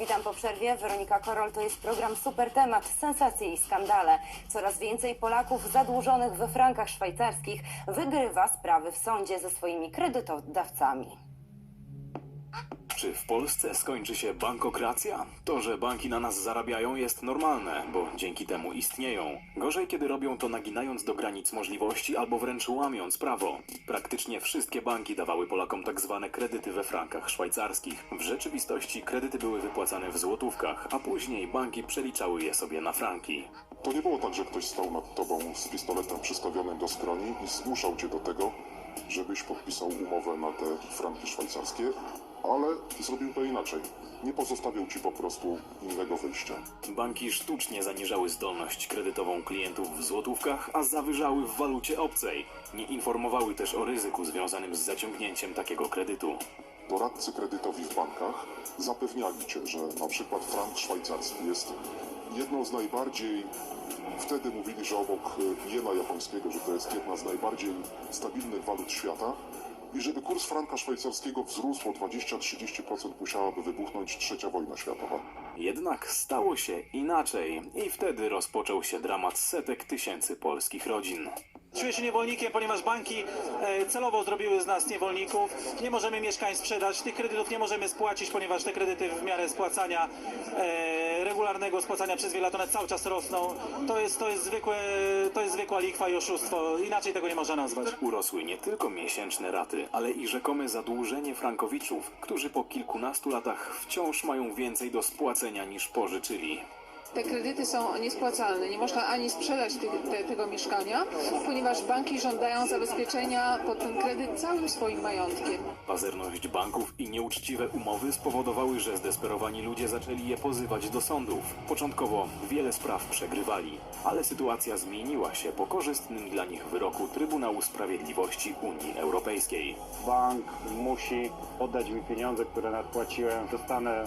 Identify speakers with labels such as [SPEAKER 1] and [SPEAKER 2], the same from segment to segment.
[SPEAKER 1] Witam po przerwie. Weronika Korol, to jest program Super Temat, sensacje i skandale. Coraz więcej Polaków zadłużonych we frankach szwajcarskich wygrywa sprawy w sądzie ze swoimi kredytodawcami.
[SPEAKER 2] Czy w Polsce skończy się bankokracja? To, że banki na nas zarabiają jest normalne, bo dzięki temu istnieją. Gorzej, kiedy robią to naginając do granic możliwości albo wręcz łamiąc prawo. Praktycznie wszystkie banki dawały Polakom tak zwane kredyty we frankach szwajcarskich. W rzeczywistości kredyty były wypłacane w złotówkach, a później banki przeliczały je sobie na franki.
[SPEAKER 3] To nie było tak, że ktoś stał nad tobą z pistoletem przystawionym do skroni i zmuszał cię do tego, żebyś podpisał umowę na te franki szwajcarskie, ale zrobił to inaczej. Nie pozostawił ci po prostu innego wyjścia.
[SPEAKER 2] Banki sztucznie zaniżały zdolność kredytową klientów w złotówkach, a zawyżały w walucie obcej. Nie informowały też o ryzyku związanym z zaciągnięciem takiego kredytu.
[SPEAKER 3] Doradcy kredytowi w bankach zapewniali cię, że na przykład frank szwajcarski jest jedną z najbardziej, wtedy mówili, że obok jena japońskiego, że to jest jedna z najbardziej stabilnych walut świata i żeby kurs franka szwajcarskiego wzrósł o 20-30% musiałaby wybuchnąć trzecia wojna światowa.
[SPEAKER 2] Jednak stało się inaczej i wtedy rozpoczął się dramat setek tysięcy polskich rodzin.
[SPEAKER 4] Czuję się niewolnikiem, ponieważ banki e, celowo zrobiły z nas niewolników. Nie możemy mieszkań sprzedać, tych kredytów nie możemy spłacić, ponieważ te kredyty w miarę spłacania, e, regularnego spłacania przez wiele lat one cały czas rosną. To jest, to jest, zwykłe, to jest zwykła likwa i oszustwo. Inaczej tego nie można nazwać.
[SPEAKER 2] Urosły nie tylko miesięczne raty, ale i rzekome zadłużenie frankowiczów, którzy po kilkunastu latach wciąż mają więcej do spłacenia niż pożyczyli.
[SPEAKER 5] Te kredyty są niespłacalne. Nie można ani sprzedać te, tego mieszkania, ponieważ banki żądają zabezpieczenia pod ten kredyt całym swoim majątkiem.
[SPEAKER 2] Pazerność banków i nieuczciwe umowy spowodowały, że zdesperowani ludzie zaczęli je pozywać do sądów. Początkowo wiele spraw przegrywali, ale sytuacja zmieniła się po korzystnym dla nich wyroku Trybunału Sprawiedliwości Unii Europejskiej.
[SPEAKER 6] bank musi oddać mi pieniądze, które nadpłaciłem. Dostanę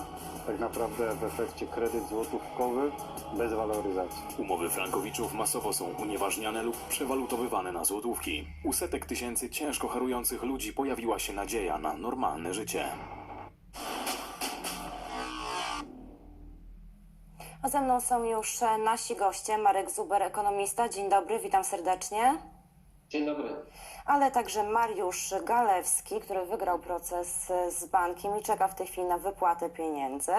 [SPEAKER 6] tak naprawdę w efekcie kredyt złotówkowy bez waloryzacji.
[SPEAKER 2] Umowy frankowiczów masowo są unieważniane lub przewalutowywane na złotówki. U setek tysięcy ciężko harujących ludzi pojawiła się nadzieja na normalne życie.
[SPEAKER 1] A ze mną są już nasi goście. Marek Zuber, ekonomista. Dzień dobry, witam serdecznie.
[SPEAKER 7] Dzień dobry.
[SPEAKER 1] Ale także Mariusz Galewski, który wygrał proces z bankiem i czeka w tej chwili na wypłatę pieniędzy.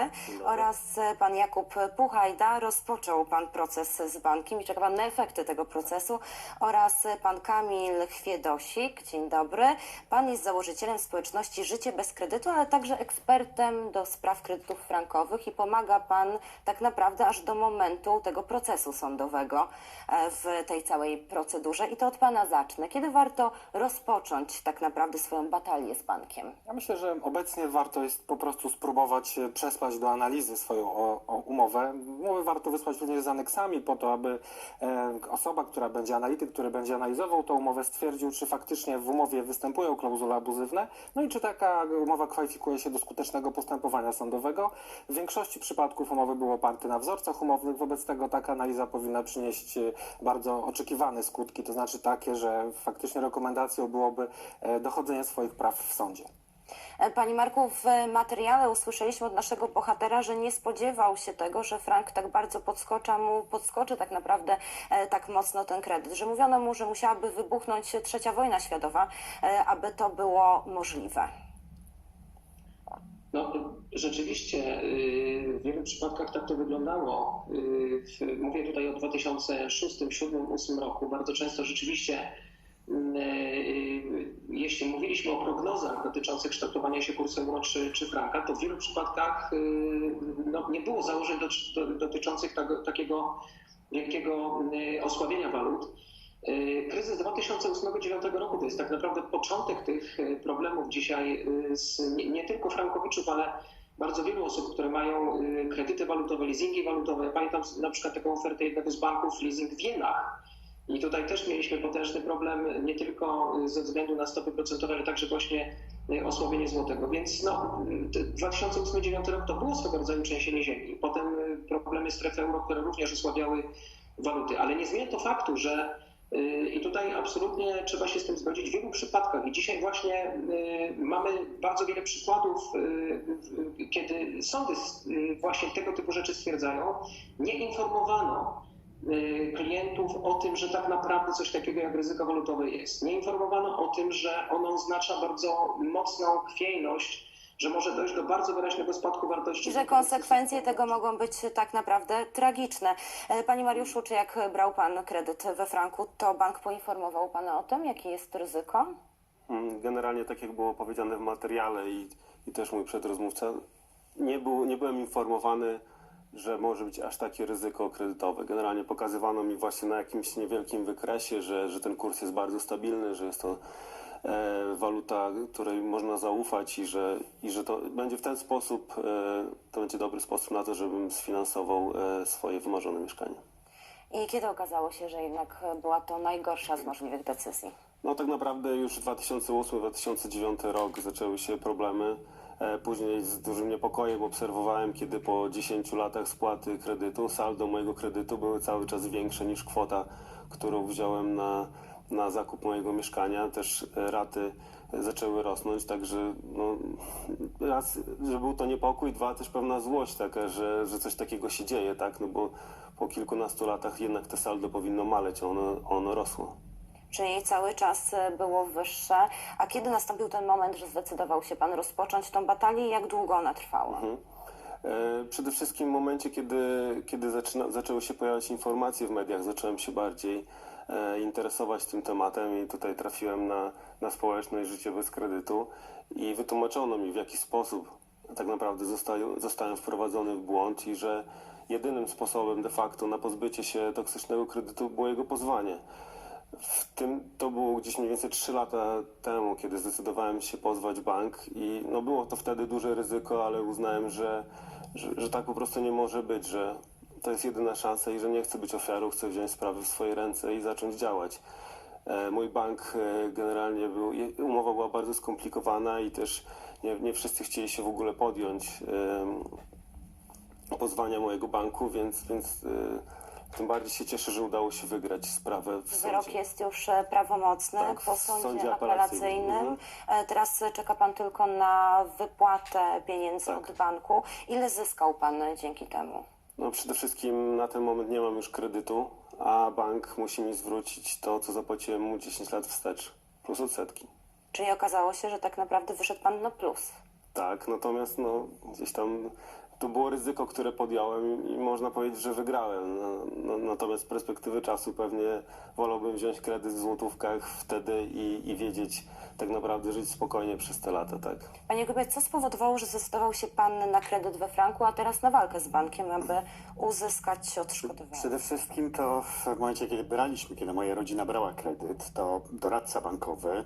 [SPEAKER 1] Oraz e, pan Jakub Puchajda. Rozpoczął pan proces z bankiem i czeka pan na efekty tego procesu. Oraz e, pan Kamil Chwiedosik. Dzień dobry. Pan jest założycielem społeczności Życie bez kredytu, ale także ekspertem do spraw kredytów frankowych i pomaga pan tak naprawdę aż do momentu tego procesu sądowego e, w tej całej procedurze. I to od pana zacznę. Kiedy warto rozpocząć tak naprawdę swoją batalię z bankiem?
[SPEAKER 8] Ja myślę, że obecnie warto jest po prostu spróbować e, przesłać do analizy swoją o, o umowę. Umowę warto wysłać również z aneksami po to, aby e, osoba, która będzie analityk, który będzie analizował tą umowę, stwierdził, czy faktycznie w umowie występują klauzule abuzywne, no i czy taka umowa kwalifikuje się do skutecznego postępowania sądowego. W większości przypadków umowy były oparte na wzorcach umownych, wobec tego taka analiza powinna przynieść e, bardzo oczekiwane skutki, to znaczy takie, że faktycznie rekomendacją byłoby e, dochodzenie swoich praw w sądzie.
[SPEAKER 1] E, Pani Marku, w materiale usłyszeliśmy od naszego bohatera, że nie spodziewał się tego, że Frank tak bardzo podskocza mu, podskoczy tak naprawdę e, tak mocno ten kredyt, że mówiono mu, że musiałaby wybuchnąć trzecia wojna światowa, aby to było możliwe.
[SPEAKER 7] No, rzeczywiście y, w wielu przypadkach tak to wyglądało. Y, Mówię tutaj o 2006, 2007, 2008 roku. Bardzo często rzeczywiście, y, jeśli mówiliśmy o prognozach dotyczących kształtowania się kursu euro czy, czy franka, to w wielu przypadkach no, nie było założeń do, do, dotyczących tego, takiego wielkiego osłabienia walut. Kryzys 2008-2009 roku to jest tak naprawdę początek tych problemów dzisiaj z nie, nie tylko frankowiczów, ale bardzo wielu osób, które mają y, kredyty walutowe, leasingi walutowe. Pamiętam na przykład taką ofertę jednego z banków, leasing w jenach. I tutaj też mieliśmy potężny problem nie tylko y, ze względu na stopy procentowe, ale także właśnie y, osłabienie złotego. Więc no, y, 2008-2009 rok to było swego rodzaju trzęsienie ziemi. Potem problemy strefy euro, które również osłabiały waluty. Ale nie zmienia to faktu, że I tutaj absolutnie trzeba się z tym zgodzić w wielu przypadkach. I dzisiaj właśnie y, mamy bardzo wiele przykładów, y, y, kiedy sądy y, właśnie tego typu rzeczy stwierdzają. Nie informowano y, klientów o tym, że tak naprawdę coś takiego jak ryzyko walutowe jest. Nie informowano o tym, że ono oznacza bardzo mocną chwiejność, że może dojść do bardzo wyraźnego spadku wartości.
[SPEAKER 1] I że konsekwencje tego mogą być tak naprawdę tragiczne. E, Panie Mariuszu, czy jak brał Pan kredyt we franku, to bank poinformował Pana o tym, jakie jest ryzyko?
[SPEAKER 9] Mm, Generalnie tak jak było powiedziane w materiale i, i też mój przedrozmówca, nie, był, nie byłem informowany, że może być aż takie ryzyko kredytowe. Generalnie pokazywano mi właśnie na jakimś niewielkim wykresie, że, że ten kurs jest bardzo stabilny, że jest to waluta, której można zaufać i że, i że to będzie w ten sposób, e, to będzie dobry sposób na to, żebym sfinansował e, swoje wymarzone mieszkanie.
[SPEAKER 1] I kiedy okazało się, że jednak była to najgorsza z możliwych decyzji?
[SPEAKER 9] No tak naprawdę już 2008-2009 rok zaczęły się problemy. E, Później z dużym niepokojem obserwowałem, kiedy po 10 latach spłaty kredytu, saldo mojego kredytu były cały czas większe niż kwota, którą wziąłem na, na zakup mojego mieszkania. Też e, raty zaczęły rosnąć, także no, raz, że był to niepokój, dwa też pewna złość taka, że, że coś takiego się dzieje, tak, no bo po kilkunastu latach jednak te saldo powinno maleć, ono, ono rosło.
[SPEAKER 1] Czyli cały czas e, było wyższe. A kiedy nastąpił ten moment, że zdecydował się Pan rozpocząć tą batalię i jak długo ona trwała?
[SPEAKER 9] E, Przede wszystkim w momencie, kiedy, kiedy zaczyna, zaczęły się pojawiać informacje w mediach, zacząłem się bardziej interesować tym tematem i tutaj trafiłem na, na społeczność Życie bez kredytu i wytłumaczono mi, w jaki sposób tak naprawdę zostają, zostałem wprowadzony w błąd i że jedynym sposobem de facto na pozbycie się toksycznego kredytu było jego pozwanie. W tym to było gdzieś mniej więcej 3 lata temu, kiedy zdecydowałem się pozwać bank i no było to wtedy duże ryzyko, ale uznałem, że, że, że tak po prostu nie może być, że to jest jedyna szansa i że nie chcę być ofiarą, chcę wziąć sprawy w swoje ręce i zacząć działać. E, Mój bank e, generalnie był, umowa była bardzo skomplikowana i też nie, nie wszyscy chcieli się w ogóle podjąć pozwania mojego banku, więc, więc e, tym bardziej się cieszę, że udało się wygrać sprawę w
[SPEAKER 1] Wyrok
[SPEAKER 9] sądzie.
[SPEAKER 1] jest już prawomocny
[SPEAKER 9] Tak,
[SPEAKER 1] po sądzie,
[SPEAKER 9] sądzie
[SPEAKER 1] apelacyjnym.
[SPEAKER 9] apelacyjnym.
[SPEAKER 1] E, Teraz czeka Pan tylko na wypłatę pieniędzy
[SPEAKER 9] Tak.
[SPEAKER 1] od banku. Ile zyskał Pan dzięki temu?
[SPEAKER 9] No przede wszystkim na ten moment nie mam już kredytu, a bank musi mi zwrócić to, co zapłaciłem mu 10 lat wstecz, plus odsetki.
[SPEAKER 1] Czyli okazało się, że tak naprawdę wyszedł Pan na plus.
[SPEAKER 9] Tak, natomiast no, gdzieś tam to było ryzyko, które podjąłem i można powiedzieć, że wygrałem. No, no, natomiast z perspektywy czasu pewnie wolałbym wziąć kredyt w złotówkach wtedy i, i wiedzieć, tak naprawdę żyć spokojnie przez te lata, tak.
[SPEAKER 1] Panie Jakubie, co spowodowało, że zdecydował się Pan na kredyt we franku, a teraz na walkę z bankiem, aby uzyskać odszkodowanie?
[SPEAKER 10] Przede wszystkim to w momencie, kiedy braliśmy, kiedy moja rodzina brała kredyt, to doradca bankowy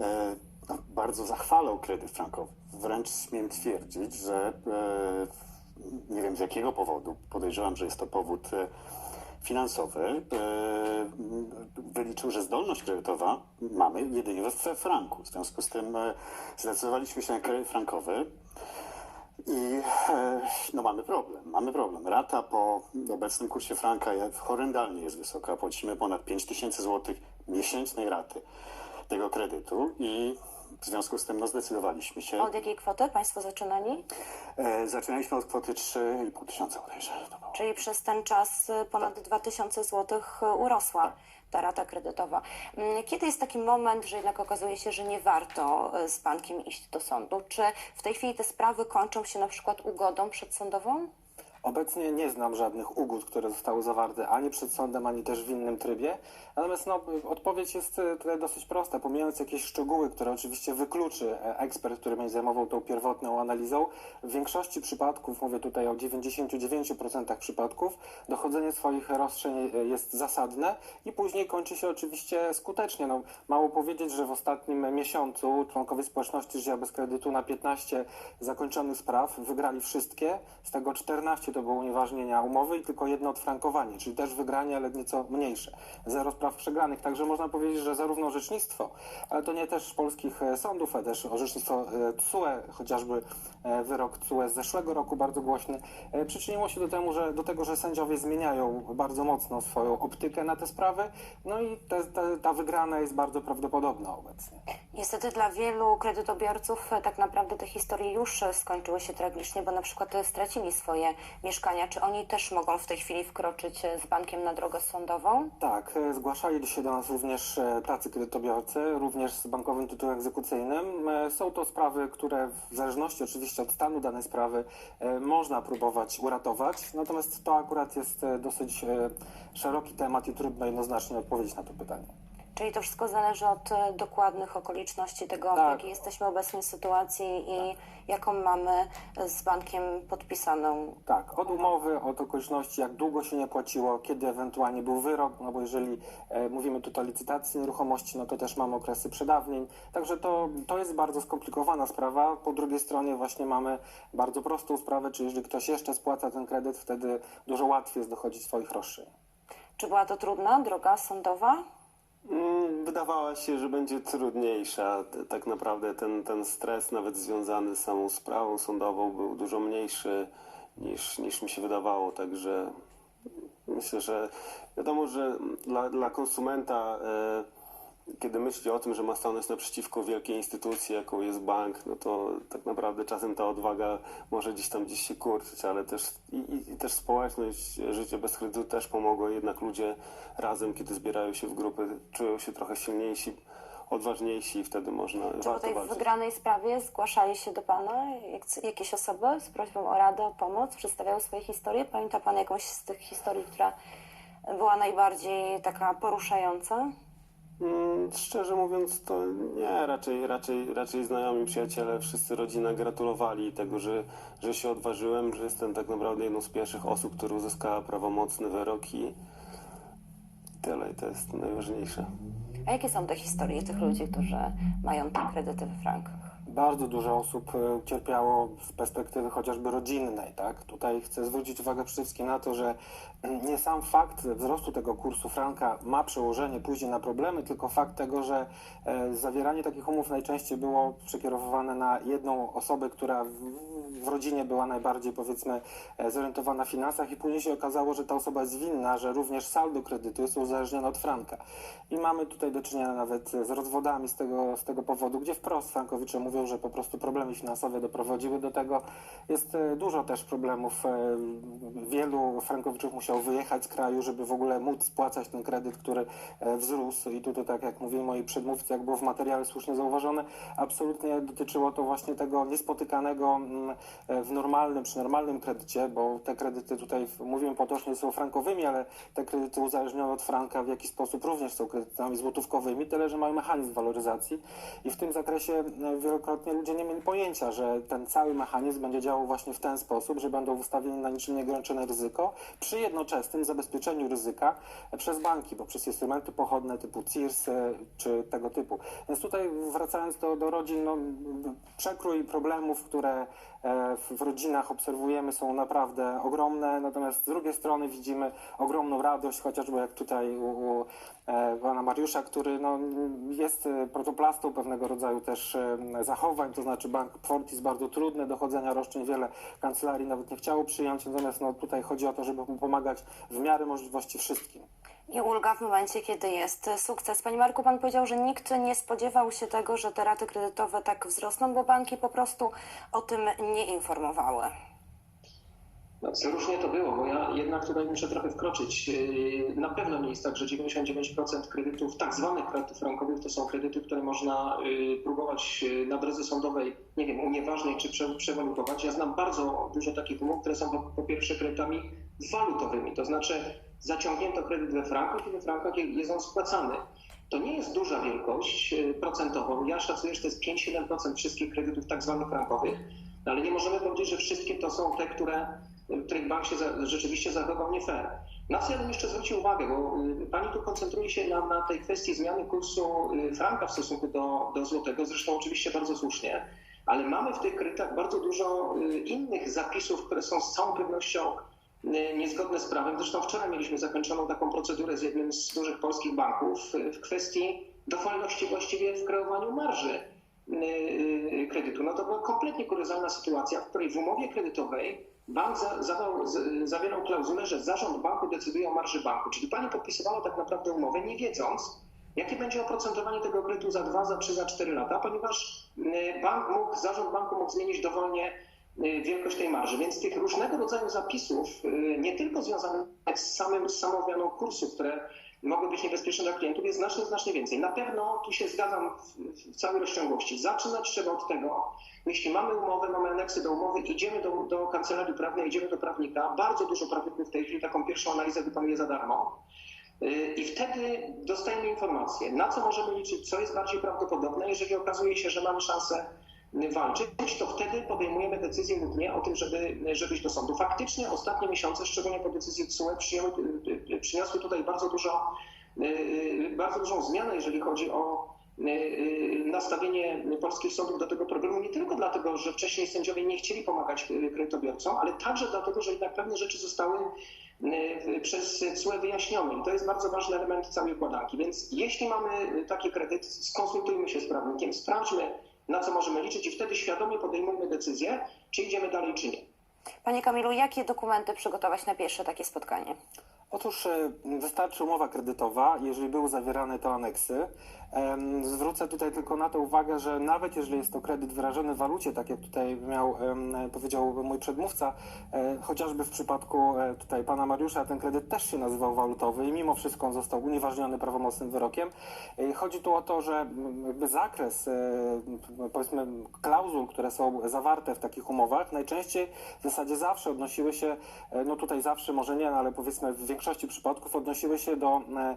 [SPEAKER 10] e, no, bardzo zachwalał kredyt frankowy. Wręcz śmiem twierdzić, że e, nie wiem z jakiego powodu, podejrzewam, że jest to powód e, finansowy, e, wyliczył, że zdolność kredytowa mamy jedynie we, franku. W związku z tym e, zdecydowaliśmy się na kredyt frankowy. I e, no mamy problem, mamy problem. Rata po obecnym kursie franka horrendalnie jest wysoka. Płacimy ponad 5 tysięcy złotych miesięcznej raty tego kredytu i w związku z tym no, zdecydowaliśmy się.
[SPEAKER 1] Od jakiej kwoty Państwo zaczynali?
[SPEAKER 10] E, zaczynaliśmy od kwoty 3,5 tysiąca bodajże. To było.
[SPEAKER 1] Czyli przez ten czas y, ponad 2000 zł urosła ta rata kredytowa. Mm, Kiedy jest taki moment, że jednak okazuje się, że nie warto y, z bankiem iść do sądu? Czy w tej chwili te sprawy kończą się na przykład ugodą przedsądową?
[SPEAKER 8] Obecnie nie znam żadnych ugód, które zostały zawarte ani przed sądem, ani też w innym trybie. Natomiast no, odpowiedź jest e, tutaj dosyć prosta. Pomijając jakieś szczegóły, które oczywiście wykluczy e, ekspert, który będzie zajmował tą pierwotną analizą, w większości przypadków, mówię tutaj o 99% przypadków, dochodzenie swoich roszczeń e, jest zasadne i później kończy się oczywiście skutecznie. No, mało powiedzieć, że w ostatnim miesiącu członkowie społeczności Życia bez kredytu na 15 zakończonych spraw wygrali wszystkie, z tego 14 to było unieważnienia umowy i tylko jedno odfrankowanie, czyli też wygranie, ale nieco mniejsze. Zero spraw przegranych. Także można powiedzieć, że zarówno orzecznictwo, ale to nie też polskich e, sądów, ale też orzecznictwo e, TSUE, chociażby e, wyrok TSUE z zeszłego roku bardzo głośny, przyczyniło się do, temu, że, do tego, że sędziowie zmieniają bardzo mocno swoją optykę na te sprawy, no i te, te, ta wygrana jest bardzo prawdopodobna obecnie.
[SPEAKER 1] Niestety dla wielu kredytobiorców tak naprawdę te historie już skończyły się tragicznie, bo na przykład stracili swoje mieszkania. Czy oni też mogą w tej chwili wkroczyć e, z bankiem na drogę sądową?
[SPEAKER 8] Tak, e, zgłaszali się do nas również e, tacy kredytobiorcy, również z bankowym tytułem egzekucyjnym. Są to sprawy, które w zależności oczywiście od stanu danej sprawy można próbować uratować, natomiast to akurat jest dosyć szeroki temat i trudno jednoznacznie odpowiedzieć na to pytanie.
[SPEAKER 1] Czyli to wszystko zależy od e, dokładnych okoliczności tego, w
[SPEAKER 8] Tak.
[SPEAKER 1] jakiej jesteśmy obecnie sytuacji i jaką mamy z bankiem podpisaną.
[SPEAKER 8] Tak, od umowy, od okoliczności, jak długo się nie płaciło, kiedy ewentualnie był wyrok, no bo jeżeli e, mówimy tutaj o licytacji nieruchomości, no to też mamy okresy przedawnień. Także to, to jest bardzo skomplikowana sprawa. Po drugiej stronie właśnie mamy bardzo prostą sprawę, czyli jeżeli ktoś jeszcze spłaca ten kredyt, wtedy dużo łatwiej jest dochodzić swoich roszczeń.
[SPEAKER 1] Czy była to trudna droga sądowa?
[SPEAKER 9] Mm, Wydawała się, że będzie trudniejsza. Tak naprawdę ten, ten stres, nawet związany z samą sprawą sądową, był dużo mniejszy niż, niż mi się wydawało. Także myślę, że wiadomo, że dla, dla konsumenta, e, kiedy myśli o tym, że ma stanąć naprzeciwko wielkiej instytucji, jaką jest bank, no to tak naprawdę czasem ta odwaga może gdzieś tam gdzieś się kurczyć, ale też i, i, też społeczność, życie bez kredytu też pomogło. Jednak ludzie razem, kiedy zbierają się w grupy, czują się trochę silniejsi, odważniejsi i wtedy można
[SPEAKER 1] Czy
[SPEAKER 9] warto
[SPEAKER 1] tej
[SPEAKER 9] bardziej.
[SPEAKER 1] wygranej sprawie zgłaszali się do Pana jak- jakieś osoby z prośbą o radę, o pomoc? Przedstawiały swoje historie? Pamięta Pan jakąś z tych historii, która była najbardziej taka poruszająca?
[SPEAKER 9] Mm, Szczerze mówiąc, to nie, raczej, raczej, raczej znajomi, przyjaciele, wszyscy rodzina gratulowali tego, że, że się odważyłem, że jestem tak naprawdę jedną z pierwszych osób, która uzyskała prawomocny wyrok i tyle, i to jest najważniejsze.
[SPEAKER 1] A jakie są te historie tych ludzi, którzy mają te kredyty we frankach?
[SPEAKER 8] Bardzo dużo osób e, cierpiało z perspektywy chociażby rodzinnej, tak? Tutaj chcę zwrócić uwagę przede wszystkim na to, że nie sam fakt wzrostu tego kursu franka ma przełożenie później na problemy, tylko fakt tego, że e, zawieranie takich umów najczęściej było przekierowywane na jedną osobę, która w, w rodzinie była najbardziej powiedzmy e, zorientowana w finansach i później się okazało, że ta osoba jest winna, że również saldo kredytu jest uzależnione od franka. I mamy tutaj do czynienia nawet z rozwodami z tego, z tego powodu, gdzie wprost frankowicze mówią, że po prostu problemy finansowe doprowadziły do tego. Jest e, dużo też problemów. e, Wielu frankowiczów musiało wyjechać z kraju, żeby w ogóle móc spłacać ten kredyt, który e, wzrósł. I tutaj, tak jak mówili moi przedmówcy, jak było w materiale słusznie zauważone, absolutnie dotyczyło to właśnie tego niespotykanego mm, w normalnym, przy normalnym kredycie, bo te kredyty tutaj, mówimy potocznie, są frankowymi, ale te kredyty uzależnione od franka w jakiś sposób również są kredytami złotówkowymi, tyle że mają mechanizm waloryzacji i w tym zakresie e, ludzie nie mieli pojęcia, że ten cały mechanizm będzie działał właśnie w ten sposób, że będą wystawieni na niczym nieograniczone ryzyko przy jednoczesnym zabezpieczeniu ryzyka przez banki, bo przez instrumenty pochodne typu CIRS e, czy tego typu. Więc tutaj wracając do, do rodzin, no, przekrój problemów, które w- w rodzinach obserwujemy są naprawdę ogromne, natomiast z drugiej strony widzimy ogromną radość, chociażby jak tutaj u, u e, pana Mariusza, który no, jest e, protoplastą pewnego rodzaju też e, zachowań, to znaczy bank Fortis bardzo trudny, dochodzenia roszczeń wiele kancelarii nawet nie chciało przyjąć, natomiast no, tutaj chodzi o to, żeby pomagać w miarę możliwości wszystkim.
[SPEAKER 1] I ulga w momencie, kiedy jest sukces. Panie Marku, Pan powiedział, że nikt nie spodziewał się tego, że te raty kredytowe tak wzrosną, bo banki po prostu o tym nie informowały.
[SPEAKER 7] No, różnie to było, bo ja jednak tutaj muszę trochę wkroczyć. Yy, Na pewno nie jest tak, że 99% kredytów, tak zwanych kredytów frankowych, to są kredyty, które można yy, próbować yy, na drodze sądowej, nie wiem, unieważnić czy prze, przewalutować. Ja znam bardzo dużo takich umów, które są po, po pierwsze kredytami walutowymi, to znaczy zaciągnięto kredyt we frankach i we frankach jest on spłacany. To nie jest duża wielkość yy, procentowo. Ja szacuję, że to jest 5-7% wszystkich kredytów tak zwanych frankowych, no, ale nie możemy powiedzieć, że wszystkie to są te, które których bank się za, rzeczywiście zachował nie fair. Na co ja bym jeszcze zwrócił uwagę, bo y, pani tu koncentruje się na, na tej kwestii zmiany kursu y, franka w stosunku do, do złotego, zresztą oczywiście bardzo słusznie. ale mamy w tych kredytach bardzo dużo y, innych zapisów, które są z całą pewnością y, niezgodne z prawem. Zresztą wczoraj mieliśmy zakończoną taką procedurę z jednym z dużych polskich banków y, w kwestii dowolności właściwie w kreowaniu marży y, y, kredytu. No to była kompletnie kuriozalna sytuacja, w której w umowie kredytowej bank za, z, zawierał klauzulę, że zarząd banku decyduje o marży banku. Czyli pani podpisywała tak naprawdę umowę, nie wiedząc, jakie będzie oprocentowanie tego kredytu za 2, za 3, za 4 lata, ponieważ bank mógł, zarząd banku mógł zmienić dowolnie wielkość tej marży. Więc tych różnego rodzaju zapisów, y, nie tylko związanych z samym z samą zmianą kursu, które mogą być niebezpieczne dla klientów, jest znacznie, znacznie więcej. Na pewno tu się zgadzam w, w całej rozciągłości. Zaczynać trzeba od tego, jeśli mamy umowę, mamy aneksy do umowy, idziemy do, do kancelarii prawnej, idziemy do prawnika. Bardzo dużo prawników w tej chwili taką pierwszą analizę wykonuje za darmo. Y, I wtedy dostajemy informację, na co możemy liczyć, co jest bardziej prawdopodobne. Jeżeli okazuje się, że mamy szansę y, walczyć, to wtedy podejmujemy decyzję lub nie o tym, żeby, żeby iść do sądu. Faktycznie ostatnie miesiące, szczególnie po decyzji TSUE, przyniosły tutaj bardzo dużo, y, bardzo dużą zmianę, jeżeli chodzi o y, y, nastawienie polskich sądów do tego problemu, nie tylko dlatego, że wcześniej sędziowie nie chcieli pomagać kredytobiorcom, ale także dlatego, że jednak pewne rzeczy zostały przez CUE wyjaśnione i to jest bardzo ważny element całej układanki. Więc jeśli mamy taki kredyt, skonsultujmy się z prawnikiem, sprawdźmy na co możemy liczyć i wtedy świadomie podejmujmy decyzję, czy idziemy dalej, czy nie.
[SPEAKER 1] Panie Kamilu, jakie dokumenty przygotować na pierwsze takie spotkanie?
[SPEAKER 8] Otóż e, wystarczy umowa kredytowa, jeżeli były zawierane to aneksy. Zwrócę tutaj tylko na to uwagę, że nawet jeżeli jest to kredyt wyrażony w walucie, tak jak tutaj miał, powiedział mój przedmówca, e, chociażby w przypadku e, tutaj pana Mariusza, ten kredyt też się nazywał walutowy i mimo wszystko on został unieważniony prawomocnym wyrokiem. Chodzi tu o to, że zakres, powiedzmy, klauzul, które są zawarte w takich umowach, najczęściej w zasadzie zawsze odnosiły się, no tutaj zawsze może nie, no ale powiedzmy w większości przypadków odnosiły się do e,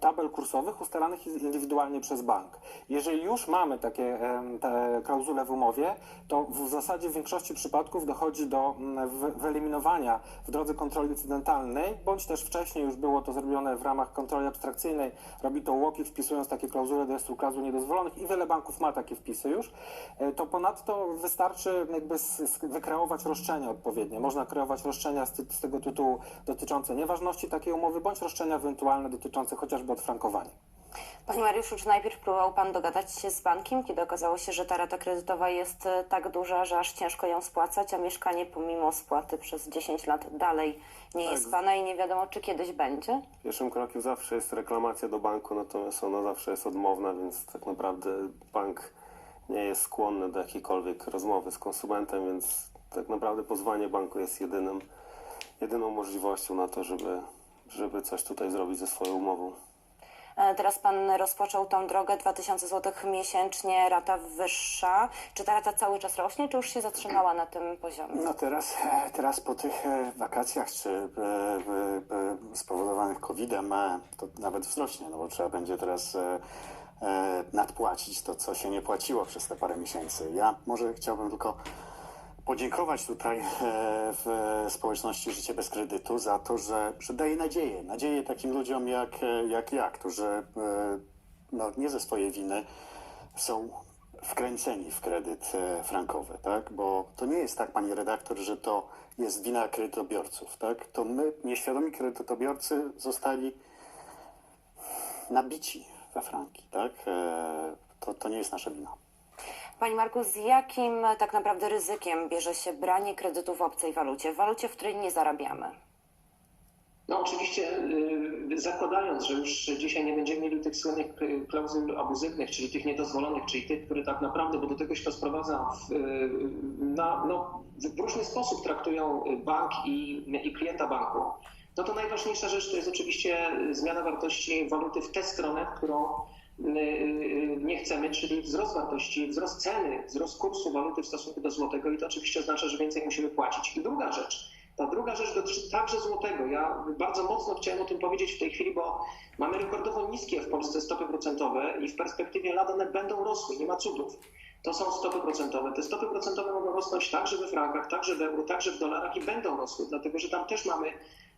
[SPEAKER 8] tabel kursowych ustalanych indywidualnie przez bank. Jeżeli już mamy takie te klauzule w umowie, to w zasadzie w większości przypadków dochodzi do mm, wy- wyeliminowania w drodze kontroli incydentalnej, bądź też wcześniej już było to zrobione w ramach kontroli abstrakcyjnej. Robi to UOKiK wpisując takie klauzule do rejestru klauzul niedozwolonych i wiele banków ma takie wpisy już. E, To ponadto wystarczy jakby wykreować roszczenia odpowiednie. Można kreować roszczenia z, z tego tytułu dotyczące nieważności takiej umowy, bądź roszczenia ewentualne dotyczące chociażby odfrankowania.
[SPEAKER 1] Panie Mariuszu, czy najpierw próbował Pan dogadać się z bankiem, kiedy okazało się, że ta rata kredytowa jest e, tak duża, że aż ciężko ją spłacać, a mieszkanie pomimo spłaty przez 10 lat dalej nie jest Pana i nie wiadomo, czy kiedyś będzie?
[SPEAKER 9] Pierwszym krokiem zawsze jest reklamacja do banku, natomiast ona zawsze jest odmowna, więc tak naprawdę bank nie jest skłonny do jakiejkolwiek rozmowy z konsumentem, więc tak naprawdę pozwanie banku jest jedynym, jedyną możliwością na to, żeby, żeby coś tutaj zrobić ze swoją umową.
[SPEAKER 1] E, Teraz Pan rozpoczął tą drogę, 2000 zł miesięcznie, rata wyższa. Czy ta rata cały czas rośnie, czy już się zatrzymała na tym poziomie?
[SPEAKER 10] No teraz, e, teraz po tych e, wakacjach, czy spowodowanych COVID-em, to nawet wzrośnie, no bo trzeba będzie teraz nadpłacić to, co się nie płaciło przez te parę miesięcy. Ja może chciałbym tylko podziękować tutaj e, w społeczności Życie bez kredytu za to, że, że daje nadzieję. Nadzieję takim ludziom jak, e, jak ja, którzy e, no, nie ze swojej winy są wkręceni w kredyt frankowy, tak? Bo to nie jest tak, pani redaktor, że to jest wina kredytobiorców, tak? To my, nieświadomi kredytobiorcy, zostali nabici we franki, tak? To, to nie jest nasza wina.
[SPEAKER 1] Panie Marku, z jakim tak naprawdę ryzykiem bierze się branie kredytu w obcej walucie, w walucie, w której nie zarabiamy?
[SPEAKER 7] No oczywiście y, zakładając, że już dzisiaj nie będziemy mieli tych słynnych klauzul abuzywnych, czyli tych niedozwolonych, czyli tych, które tak naprawdę, bo do tego się to sprowadza, w, y, na, no, w różny sposób traktują bank i, i klienta banku, no to najważniejsza rzecz to jest oczywiście zmiana wartości waluty w tę stronę, w którą nie chcemy, czyli wzrost wartości, wzrost ceny, wzrost kursu waluty w stosunku do złotego i to oczywiście oznacza, że więcej musimy płacić. I druga rzecz, ta druga rzecz dotyczy także złotego. Ja bardzo mocno chciałem o tym powiedzieć w tej chwili, bo mamy rekordowo niskie w Polsce stopy procentowe i w perspektywie lat one będą rosły, nie ma cudów. To są stopy procentowe. Te stopy procentowe mogą rosnąć także we frankach, także w euro, także w dolarach i będą rosły, dlatego że tam też mamy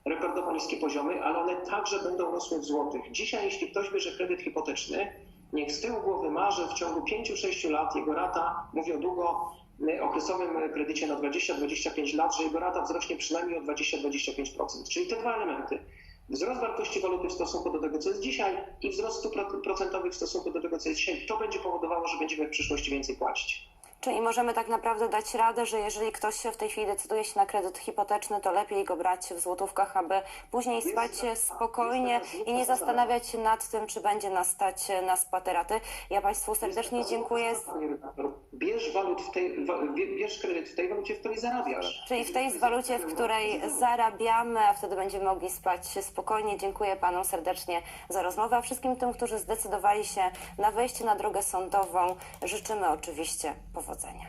[SPEAKER 7] rekordowo niskie poziomy, ale one także będą rosły w złotych. Dzisiaj, jeśli ktoś bierze kredyt hipoteczny, niech z tyłu głowy ma, że w ciągu 5-6 lat jego rata, mówię o długo y, okresowym kredycie na 20-25 lat, że jego rata wzrośnie przynajmniej o 20-25%. Czyli te dwa elementy. Wzrost wartości waluty w stosunku do tego, co jest dzisiaj i wzrost stóp procentowych w stosunku do tego, co jest dzisiaj. To będzie powodowało, że będziemy w przyszłości więcej płacić.
[SPEAKER 1] Czyli możemy tak naprawdę dać radę, że jeżeli ktoś się w tej chwili decyduje się na kredyt hipoteczny, to lepiej go brać w złotówkach, aby później spać spokojnie i nie zastanawiać się nad tym, czy będzie nas stać na spłatę raty. Ja Państwu serdecznie dziękuję.
[SPEAKER 7] Bierz, walut w tej, bierz kredyt w tej walucie, w której zarabiasz.
[SPEAKER 1] Czyli w tej walucie, w której zarabiamy, a wtedy będziemy mogli spać spokojnie. Dziękuję Panom serdecznie za rozmowę, a wszystkim tym, którzy zdecydowali się na wejście na drogę sądową, życzymy oczywiście powodzenia.